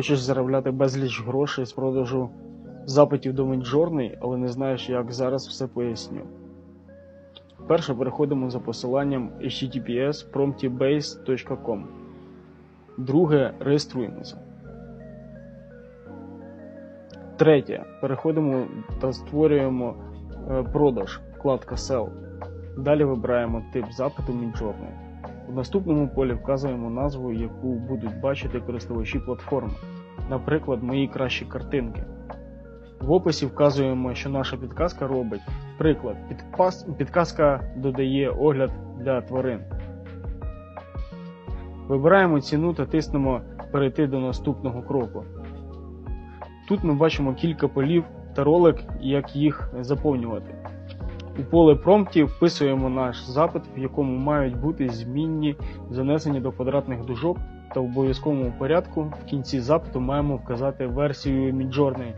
Хочеш заробляти безліч грошей з продажу запитів до Midjourney, але не знаєш, як зараз все поясню. Перше переходимо за посиланням https promptibase.com. Друге реєструємося. Третє. Переходимо та створюємо е, продаж, вкладка Sell. Далі вибираємо тип запиту Midjourney. У наступному полі вказуємо назву, яку будуть бачити користувачі платформи, наприклад, мої кращі картинки. В описі вказуємо, що наша підказка робить. Приклад, підказка додає огляд для тварин. Вибираємо ціну та тиснемо перейти до наступного кроку. Тут ми бачимо кілька полів та ролик, як їх заповнювати. У поле промптів вписуємо наш запит, в якому мають бути змінні занесені до квадратних дужок, та в обов'язковому порядку в кінці запиту маємо вказати версію Midjourney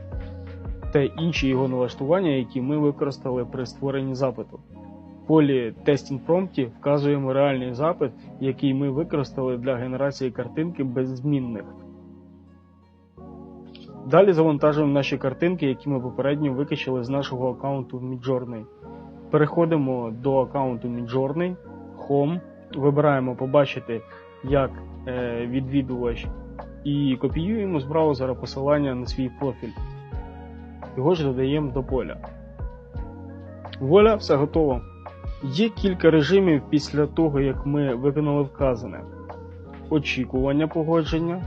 та інші його налаштування, які ми використали при створенні запиту. В полі Testing Prompt вказуємо реальний запит, який ми використали для генерації картинки без змінних. Далі завантажуємо наші картинки, які ми попередньо викачали з нашого аккаунту в Midjourney. Переходимо до аккаунту Midjourney, Home, вибираємо побачити як е, відвідувач і копіюємо з браузера посилання на свій профіль. Його ж додаємо до поля. Вуаля, все готово. Є кілька режимів після того, як ми виконали вказане: очікування погодження,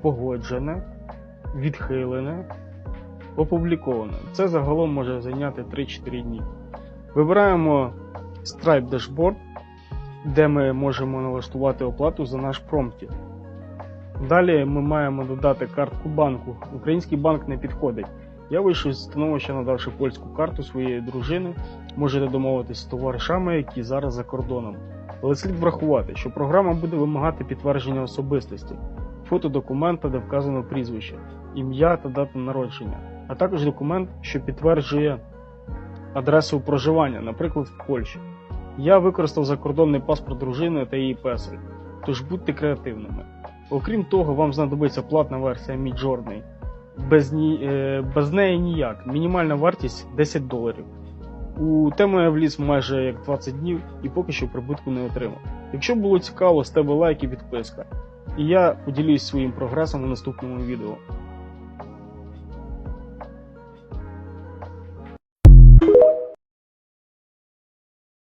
погоджене, відхилене, опубліковане. Це загалом може зайняти 3-4 дні. Вибираємо Stripe Dashboard, де ми можемо налаштувати оплату за наш промптів. Далі ми маємо додати картку банку. Український банк не підходить. Я вийшов з становища, надавши польську карту своєї дружини. Можете домовитися з товаришами, які зараз за кордоном. Але слід врахувати, що програма буде вимагати підтвердження особистості, фото документа, де вказано прізвище, ім'я та дата народження, а також документ, що підтверджує адресу проживання, наприклад, в Польщі. Я використав закордонний паспорт дружини та її песель, тож будьте креативними. Окрім того, вам знадобиться платна версія Midjourney. Без, ні, е, без неї ніяк. Мінімальна вартість 10 доларів. У тему я вліз майже як 20 днів і поки що прибутку не отримав. Якщо було цікаво, з лайк і підписка. І я поділюсь своїм прогресом у наступному відео.